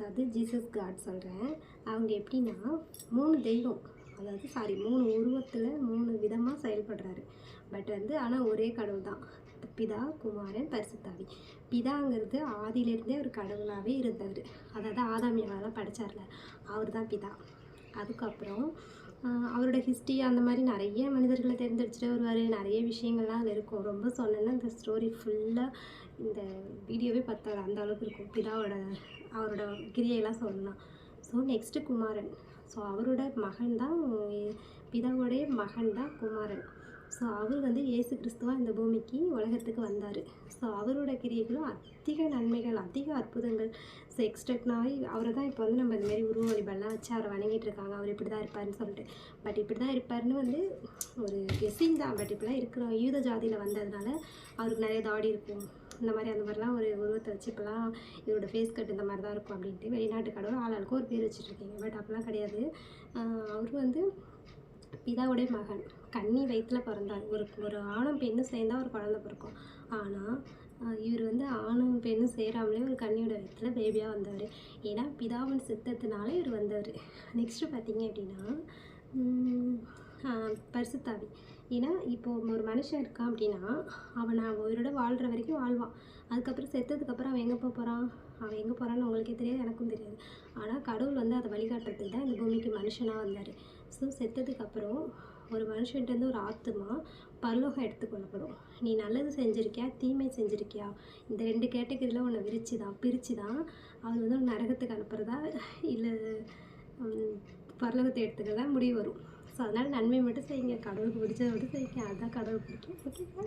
அதாவது Jesus God சொல்கிறேன் அவங்க எப்படின்னா மூணு தெய்வம். அதாவது சாரி மூணு உருவத்தில் மூணு விதமாக செயல்படுறாரு. பட் வந்து ஆனால் ஒரே கடவுள் தான் பிதா குமாரன் பரிசுத்தாவி. பிதாங்கிறது ஆதியிலேருந்தே ஒரு கடவுளாகவே இருந்தார். அதாவது ஆதாமியாவெல்லாம் படித்தார்ல அவர் தான் பிதா. அதுக்கப்புறம் அவரோட ஹிஸ்ட்ரி அந்த மாதிரி நிறைய மனிதர்களை தேர்ந்தெடுத்துட்டு வருவார். நிறைய விஷயங்கள்லாம் அதில் இருக்கும். ரொம்ப சொன்னேன்னா இந்த ஸ்டோரி ஃபுல்லாக இந்த வீடியோவே பத்தாது. அந்த அளவுக்கு இருக்கும். பிதாவோட அவரோட கிரியையெல்லாம் சொல்லலாம் ஸோ நெக்ஸ்ட்டு குமாரன். ஸோ அவரோட மகன் தான் பிதாவோடைய மகன் தான் குமாரன். ஸோ அவர் வந்து இயேசு கிறிஸ்துவா இந்த பூமிக்கு உலகத்துக்கு வந்தார். ஸோ அவரோட கிரியைகளும் அதிக நன்மைகள் அதிக அற்புதங்கள். ஸோ எக்ஸ்ட்ரக்ட்னாவே அவரை தான் இப்போ வந்து நம்ம இந்தமாரி உருவ வழிபாடெலாம் வச்சு அவரை வணங்கிட்டு இருக்காங்க. அவர் இப்படி தான் இருப்பாருன்னு சொல்லிட்டு. பட் இப்படி தான் இருப்பாருன்னு வந்து ஒரு கெஸ்ஸிங் தான். பட் இப்படிலாம் இருக்கிறோம். யூத ஜாதியில் வந்ததுனால அவருக்கு நிறைய தாடி இருக்கும். இந்த மாதிரி அந்த மாதிரிலாம் ஒரு உருவத்தை வச்சு இப்போலாம் இவரோட ஃபேஸ் கட் இந்த மாதிரி தான் இருக்கும் அப்படின்ட்டு வெளிநாட்டு கடவுள் ஆளாளுக்கு ஒரு பேர் வச்சுட்ருக்கீங்க பட் அப்படிலாம் கிடையாது. அவர் வந்து பிதாவுடைய மகன். கன்னி வயிற்றில் பிறந்தார். ஒரு ஒரு ஆணும் பெண்ணும் சேர்ந்தா ஒரு குழந்தை பிறக்கும். ஆனால் இவர் வந்து ஆணும் பெண்ணும் சேராமலே ஒரு கண்ணியோட வயிற்றில் பேபியாக வந்தவர் ஏன்னா பிதாவின் சித்தத்தினால இவர் வந்தவர் நெக்ஸ்ட்டு பார்த்தீங்க அப்படின்னா பரிசுத்தாவி. ஏன்னா இப்போது ஒரு மனுஷன் இருக்கான் அப்படின்னா அவன் அவன் உயிரோட வாழ்கிற வரைக்கும் வாழ்வான். அதுக்கப்புறம் செத்ததுக்கப்புறம் அவன் எங்கே போக போகிறான் அவன் எங்கே போகிறான்னு உங்களுக்கே தெரியாது எனக்கும் தெரியாது. ஆனால் கடவுள் வந்து அதை வழிகாட்டுறதுக்கு தான் இந்த பூமிக்கு மனுஷனாக வந்தார். ஸோ செத்ததுக்கப்புறம் ஒரு மனுஷன்ட்டேருந்து ஒரு ஆத்துமா பரலோகம் எடுத்துக்கொள்ளப்படும் நீ நல்லது செஞ்சுருக்கியா? தீமை செஞ்சுருக்கியா? இந்த ரெண்டு கேட்டகரியில் உன்னை விரிச்சு தான் பிரித்து தான் அவர் வந்து நரகத்துக்கு அனுப்புகிறதா இல்லை பரலோகத்தை எடுத்துக்கிறதா? முடிவு வரும். ஸோ அதனால் நன்மை மட்டும் செய்யுங்க. கடவுளுக்கு பிடிச்சதை மட்டும் செய்யுங்க. அதுதான் கடவுள் பிடிக்கும். ஓகேங்களா